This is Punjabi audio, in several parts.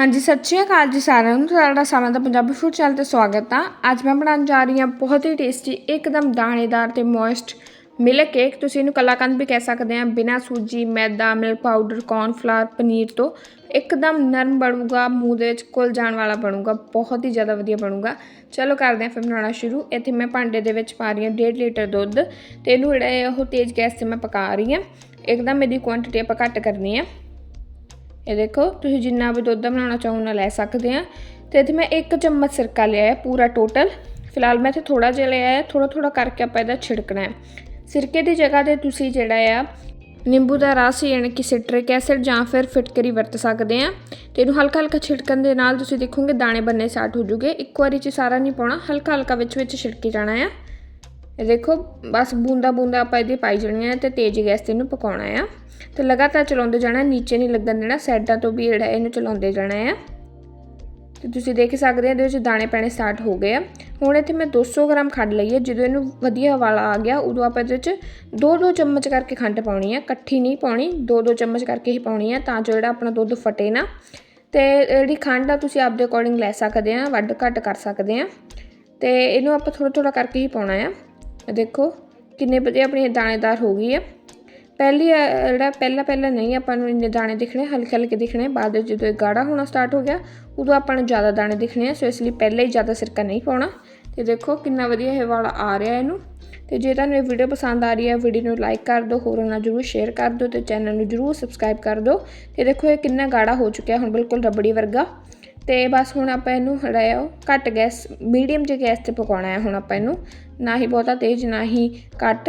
ਹਾਂਜੀ, ਸਤਿ ਸ਼੍ਰੀ ਅਕਾਲ ਜੀ ਸਾਰਿਆਂ ਨੂੰ। ਤੁਹਾਡਾ ਸਾਰਿਆਂ ਦਾ ਪੰਜਾਬੀ ਫੂਡ ਚੈਨਲ ਤੇ ਸਵਾਗਤ ਆ। ਅੱਜ ਮੈਂ ਬਣਾਉਣ ਜਾ ਰਹੀ ਹਾਂ ਬਹੁਤ ਹੀ ਟੇਸਟੀ ਇੱਕਦਮ ਦਾਣੇਦਾਰ ਤੇ ਮੋਇਸਟ ਮਿਲਕ ਕੇਕ ਤੁਸੀਂ ਇਹਨੂੰ ਕਲਾਕੰਦ ਵੀ ਕਹਿ ਸਕਦੇ ਆ। ਬਿਨਾ ਸੂਜੀ, ਮੈਦਾ ਮਿਲਕ ਪਾਊਡਰ ਕੌਰਨਫਲਾਵਰ ਪਨੀਰ ਤੋਂ ਇੱਕਦਮ ਨਰਮ ਬਣੂਗਾ, ਮੂੰਹ ਦੇ ਵਿੱਚ ਕੁਲ ਜਾਣ ਵਾਲਾ ਬਣੂਗਾ, ਬਹੁਤ ਹੀ ਜ਼ਿਆਦਾ ਵਧੀਆ ਬਣੂਗਾ। ਚਲੋ ਕਰਦੇ ਹਾਂ ਫਿਰ ਬਣਾਉਣਾ ਸ਼ੁਰੂ। ਇੱਥੇ ਮੈਂ ਭਾਂਡੇ ਦੇ ਵਿੱਚ ਪਾ ਰਹੀ ਹਾਂ 1.5 ਲੀਟਰ ਦੁੱਧ। ਤੇ ਇਹਨੂੰ ਜਿਹੜਾ ਹੈ ਉਹ ਤੇਜ਼ ਗੈਸ ਤੇ ਮੈਂ ਪਕਾ ਰਹੀ ਹਾਂ। ਇੱਕਦਮ ਇਹਦੀ ਕੁਆਂਟੀਟੀ ਆਪਾਂ ਘੱਟ ਕਰਨੀ ਹੈ। ਇਹ ਦੇਖੋ, ਤੁਸੀਂ ਜਿੰਨਾ ਵੀ ਦੁੱਧ ਬਣਾਉਣਾ ਚਾਹੋ ਨਾ ਲੈ ਸਕਦੇ ਆ। ਤੇ ਇੱਥੇ ਮੈਂ 1 ਚਮਚ ਸਿਰਕਾ ਲਿਆ ਹੈ, ਪੂਰਾ ਟੋਟਲ ਫਿਲਹਾਲ ਮੈਂ ਇੱਥੇ ਥੋੜਾ ਜਿਹਾ ਲਿਆ ਹੈ ਥੋੜਾ ਥੋੜਾ ਕਰਕੇ ਆਪਾਂ ਇਹਦਾ ਛਿੜਕਣਾ ਹੈ। ਸਿਰਕੇ ਦੀ ਜਗ੍ਹਾ ਤੇ ਤੁਸੀਂ ਜਿਹੜਾ ਆ, ਨਿੰਬੂ ਦਾ ਰਸ ਯਾਨੀ ਕਿ ਸਿਟਰਿਕ ਐਸਿਡ ਜਾਂ ਫਿਰ ਫਿਟਕਰੀ ਵਰਤ ਸਕਦੇ ਆ। ਤੇ ਇਹਨੂੰ ਹਲਕਾ ਹਲਕਾ ਛਿੜਕਣ ਦੇ ਨਾਲ ਤੁਸੀਂ ਦੇਖੋਗੇ ਦਾਣੇ ਬੰਨੇ ਸਟਾਰਟ ਹੋ ਜੂਗੇ। ਇੱਕ ਵਾਰੀ ਚ ਸਾਰਾ ਨਹੀਂ ਪਾਉਣਾ ਹਲਕਾ ਹਲਕਾ ਵਿੱਚ ਵਿੱਚ ਛਿੜਕੀ ਜਾਣਾ ਆ। ਇਹ ਦੇਖੋ, ਬਸ ਬੂੰਦਾ ਬੂੰਦਾ ਆਪਾਂ ਇਹਦੀ ਪਾਈ ਜਾਣੀਆਂ ਤੇ ਤੇਜ਼ ਗੈਸ ਤੇ ਇਹਨੂੰ ਪਕਾਉਣਾ ਆ। ਤੇ ਲਗਾਤਾਰ ਚਲਾਉਂਦੇ ਜਾਣਾ, ਨੀਚੇ ਨਹੀਂ ਲੱਗਣ ਦੇਣਾ, ਸਾਈਡਾਂ ਤੋਂ ਵੀ ਜਿਹੜਾ ਇਹਨੂੰ ਚਲਾਉਂਦੇ ਜਾਣਾ ਆ। ਤੇ ਤੁਸੀਂ ਦੇਖ ਸਕਦੇ ਆ, ਇਹਦੇ ਵਿੱਚ ਦਾਣੇ ਪੈਣੇ ਸਟਾਰਟ ਹੋ ਗਏ ਆ। ਹੁਣ ਇੱਥੇ ਮੈਂ 200 ਗ੍ਰਾਮ ਖੰਡ ਲਈ ਹੈ ਜਦੋਂ ਇਹਨੂੰ ਵਧੀਆ ਹਵਾਲਾ ਆ ਗਿਆ, ਉਦੋਂ ਆਪਾਂ ਇਹਦੇ ਵਿੱਚ 2-2 ਚਮਚ ਕਰਕੇ ਖੰਡ ਪਾਉਣੀ ਹੈ ਇਕੱਠੀ ਨਹੀਂ ਪਾਉਣੀ 2-2 ਚਮਚ ਕਰਕੇ ਹੀ ਪਾਉਣੀ ਹੈ ਤਾਂ ਜੋ ਜਿਹੜਾ ਆਪਣਾ ਦੁੱਧ ਫਟੇ ਨਾ। ਤੇ ਜਿਹੜੀ ਖੰਡ ਆ, ਤੁਸੀਂ ਆਪਦੇ ਅਕੋਰਡਿੰਗ ਲੈ ਸਕਦੇ ਆ, ਵੱਧ ਘੱਟ ਕਰ ਸਕਦੇ ਆ। ਤੇ ਇਹਨੂੰ ਆਪਾਂ ਥੋੜਾ ਥੋੜਾ ਕਰਕੇ ਹੀ ਪਾਉਣਾ ਆ। ਦੇਖੋ, ਕਿੰਨੇ ਵਧੀਆ ਆਪਣੀ ਦਾਣੇਦਾਰ ਹੋ ਗਈ ਹੈ। ਪਹਿਲੀ ਜਿਹੜਾ ਪਹਿਲਾ ਪਹਿਲਾ ਨਹੀਂ, ਆਪਾਂ ਨੂੰ ਇੰਨੇ ਦਾਣੇ ਦਿਖਣੇ, ਹਲਕੇ ਹਲਕੇ ਦਿਖਣੇ, ਬਾਅਦ ਵਿੱਚ ਜਦੋਂ ਇਹ ਗਾੜਾ ਹੋਣਾ ਸਟਾਰਟ ਹੋ ਗਿਆ, ਉਦੋਂ ਆਪਾਂ ਨੂੰ ਜ਼ਿਆਦਾ ਦਾਣੇ ਦਿਖਣੇ ਆ, ਸੋ ਇਸ ਲਈ ਪਹਿਲਾਂ ਹੀ ਜ਼ਿਆਦਾ ਸਿਰਕਾ ਨਹੀਂ ਪਾਉਣਾ। ਤੇ ਦੇਖੋ, ਕਿੰਨਾ ਵਧੀਆ ਇਹ ਵਾਲਾ ਆ ਰਿਹਾ ਇਹਨੂੰ। ਤੇ ਜੇ ਤੁਹਾਨੂੰ ਇਹ ਵੀਡੀਓ ਪਸੰਦ ਆ ਰਹੀ ਹੈ ਵੀਡੀਓ ਨੂੰ ਲਾਈਕ ਕਰ ਦਿਓ, ਹੋਰਾਂ ਨਾਲ ਜਰੂਰ ਸ਼ੇਅਰ ਕਰ ਦਿਓ ਤੇ ਚੈਨਲ ਨੂੰ ਜਰੂਰ ਸਬਸਕ੍ਰਾਈਬ ਕਰ ਦਿਓ। ਤੇ ਦੇਖੋ, ਇਹ ਕਿੰਨਾ ਗਾੜਾ ਹੋ ਚੁੱਕਿਆ, ਹੁਣ ਬਿਲਕੁਲ ਰਬੜੀ ਵਰਗਾ। ਤੇ ਬਸ ਹੁਣ ਆਪਾਂ ਇਹਨੂੰ ਹੜਾਇਆ ਉਹ ਘੱਟ ਗੈਸ, ਮੀਡੀਅਮ ਜਿਹੀ ਗੈਸ ਤੇ ਪਕਾਉਣਾ ਹੈ ਹੁਣ ਆਪਾਂ ਇਹਨੂੰ। ਨਾ ਹੀ ਬਹੁਤਾ ਤੇਜ਼, ਨਾ ਹੀ ਘੱਟ,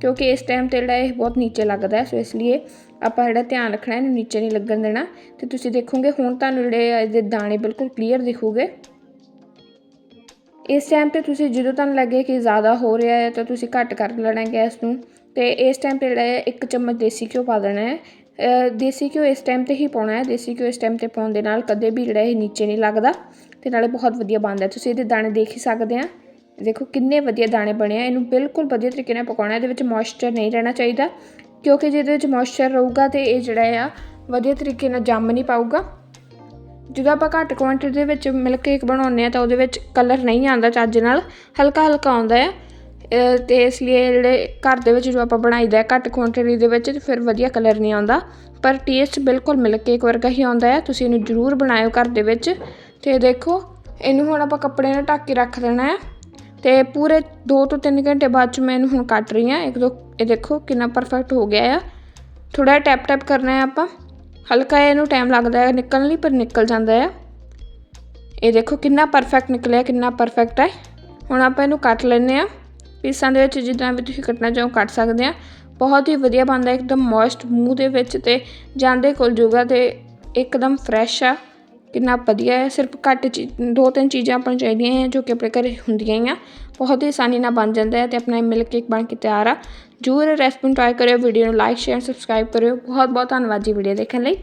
ਕਿਉਂਕਿ ਇਸ ਟਾਈਮ ਤੇ ਜਿਹੜਾ ਇਹ ਬਹੁਤ ਨੀਚੇ ਲੱਗਦਾ ਹੈ, ਸੋ ਇਸ ਲਈ ਆਪਾਂ ਜਿਹੜਾ ਧਿਆਨ ਰੱਖਣਾ ਇਹਨੂੰ ਨੀਚੇ ਨਹੀਂ ਲੱਗਣ ਦੇਣਾ। ਤੇ ਤੁਸੀਂ ਦੇਖੋਗੇ ਹੁਣ ਤੁਹਾਨੂੰ ਜਿਹੜੇ ਇਹਦੇ ਦਾਣੇ ਬਿਲਕੁਲ ਕਲੀਅਰ ਦਿਖੂਗੇ। ਇਸ ਟਾਈਮ ਤੇ ਤੁਸੀਂ ਜਦੋਂ ਤੁਹਾਨੂੰ ਲੱਗੇ ਕਿ ਜ਼ਿਆਦਾ ਹੋ ਰਿਹਾ ਹੈ, ਤਾਂ ਤੁਸੀਂ ਘੱਟ ਕਰ ਲੈਣਾ ਗੈਸ ਨੂੰ। ਤੇ ਇਸ ਟਾਈਮ ਤੇ ਜਿਹੜਾ ਹੈ, ਇੱਕ ਚਮਚ ਦੇਸੀ ਘਿਓ ਪਾ ਦੇਣਾ ਹੈ। ਦੇਸੀ ਘਿਓ ਇਸ ਟਾਈਮ ਤੇ ਹੀ ਪਾਉਣਾ ਹੈ। ਦੇਸੀ ਘਿਓ ਇਸ ਟਾਈਮ ਤੇ ਪਾਉਣ ਦੇ ਨਾਲ ਕਦੇ ਵੀ ਜਿਹੜਾ ਇਹ ਨੀਚੇ ਨਹੀਂ ਲੱਗਦਾ ਤੇ ਨਾਲੇ ਬਹੁਤ ਵਧੀਆ ਬਣਦਾ ਤੁਸੀਂ ਇਹਦੇ ਦਾਣੇ ਦੇਖ ਹੀ ਸਕਦੇ ਆ ਦੇਖੋ ਕਿੰਨੇ ਵਧੀਆ ਦਾਣੇ ਬਣੇ ਆ। ਇਹਨੂੰ ਬਿਲਕੁਲ ਵਧੀਆ ਤਰੀਕੇ ਨਾਲ ਪਕਾਉਣਾ ਇਹਦੇ ਵਿੱਚ ਮੋਇਸਚਰ ਨਹੀਂ ਰਹਿਣਾ ਚਾਹੀਦਾ ਕਿਉਂਕਿ ਜੇ ਇਹਦੇ ਵਿੱਚ ਮੋਇਸਚਰ ਰਹੂਗਾ ਤੇ ਇਹ ਜਿਹੜਾ ਆ ਵਧੀਆ ਤਰੀਕੇ ਨਾਲ ਜੰਮ ਨਹੀਂ ਪਾਊਗਾ। ਜਦੋਂ ਆਪਾਂ ਘੱਟ ਕੁਆਂਟੀਟੀ ਦੇ ਵਿੱਚ ਮਿਲਕ ਕੇਕ ਬਣਾਉਂਦੇ ਆ ਤਾਂ ਉਹਦੇ ਵਿੱਚ ਕਲਰ ਨਹੀਂ ਆਉਂਦਾ ਚੱਜ ਨਾਲ। ਹਲਕਾ ਹਲਕਾ ਆਉਂਦਾ ਆ। ਅਤੇ ਇਸ ਲਈ ਜਿਹੜੇ ਘਰ ਦੇ ਵਿੱਚ ਜੋ ਆਪਾਂ ਬਣਾਈਦਾ ਘੱਟ ਕੁਆਂਟਿਟੀ ਦੇ ਵਿੱਚ ਫਿਰ ਵਧੀਆ ਕਲਰ ਨਹੀਂ ਆਉਂਦਾ। ਪਰ ਟੇਸਟ ਬਿਲਕੁਲ ਮਿਲਕ ਕੇਕ ਵਰਗਾ ਹੀ ਆਉਂਦਾ ਹੈ। ਤੁਸੀਂ ਇਹਨੂੰ ਜ਼ਰੂਰ ਬਣਾਇਓ ਘਰ ਦੇ ਵਿੱਚ। ਤੇ ਦੇਖੋ, ਇਹਨੂੰ ਹੁਣ ਆਪਾਂ ਕੱਪੜੇ ਨਾਲ ਢੱਕ ਕੇ ਰੱਖ ਦੇਣਾ ਹੈ। ਤੇ ਪੂਰੇ 2 ਤੋਂ 3 ਘੰਟੇ ਬਾਅਦ ਚ ਮੈਂ ਇਹਨੂੰ ਹੁਣ ਕੱਟ ਰਹੀ ਹਾਂ। ਇੱਕ ਦੋ, ਇਹ ਦੇਖੋ ਕਿੰਨਾ ਪਰਫੈਕਟ ਹੋ ਗਿਆ ਆ। ਥੋੜਾ ਟੈਪ ਟੈਪ ਕਰਨਾ ਹੈ ਆਪਾਂ। ਹਲਕਾ ਇਹਨੂੰ ਟਾਈਮ ਲੱਗਦਾ ਹੈ ਨਿਕਲਣ ਲਈ, ਪਰ ਨਿਕਲ ਜਾਂਦਾ ਹੈ। ਇਹ ਦੇਖੋ ਕਿੰਨਾ ਪਰਫੈਕਟ ਨਿਕਲਿਆ, ਕਿੰਨਾ ਪਰਫੈਕਟ ਹੈ। ਹੁਣ ਆਪਾਂ ਇਹਨੂੰ ਕੱਟ ਲੈਨੇ ਆ ਪੀਸਾਂ ਦੇ ਵਿੱਚ ਜਿੱਦਾਂ ਵੀ ਤੁਸੀਂ ਕੱਟਣਾ ਚਾਹੋ ਕੱਟ ਸਕਦੇ ਆ। ਬਹੁਤ ਹੀ ਵਧੀਆ ਬਣਦਾ, ਇੱਕਦਮ ਮੋਇਸਟ ਮੂੰਹ ਦੇ ਵਿੱਚ ਤੇ ਜਾਂਦੇ ਕੋਲ ਜੂਗਾ ਤੇ ਇੱਕਦਮ ਫਰੈਸ਼ ਆ। ਕਿੰਨਾ ਵਧੀਆ ਹੈ ਸਿਰਫ ਘੱਟ ਦੋ ਤਿੰਨ ਚੀਜ਼ਾਂ ਆਪਾਂ ਨੂੰ ਚਾਹੀਦੀਆਂ ਹੈ ਜੋ ਕਿ ਆਪਣੇ ਘਰੇ ਹੁੰਦੀਆਂ ਹੀ ਆ। ਬਹੁਤ ਹੀ ਆਸਾਨੀ ਨਾਲ ਬਣ ਜਾਂਦਾ ਹੈ ਤੇ ਆਪਣਾ ਮਿਲਕ ਕੇਕ ਬਣ ਕੇ ਤਿਆਰ ਆ। ਜਰੂਰ ਰੈਸਪੀ ਟਰਾਈ ਕਰਿਓ ਵੀਡੀਓ ਨੂੰ ਲਾਈਕ ਸ਼ੇਅਰ ਸਬਸਕ੍ਰਾਈਬ ਕਰਿਓ। ਬਹੁਤ ਬਹੁਤ ਧੰਨਵਾਦ ਜੀ ਵੀਡੀਓ ਦੇਖਣ ਲਈ।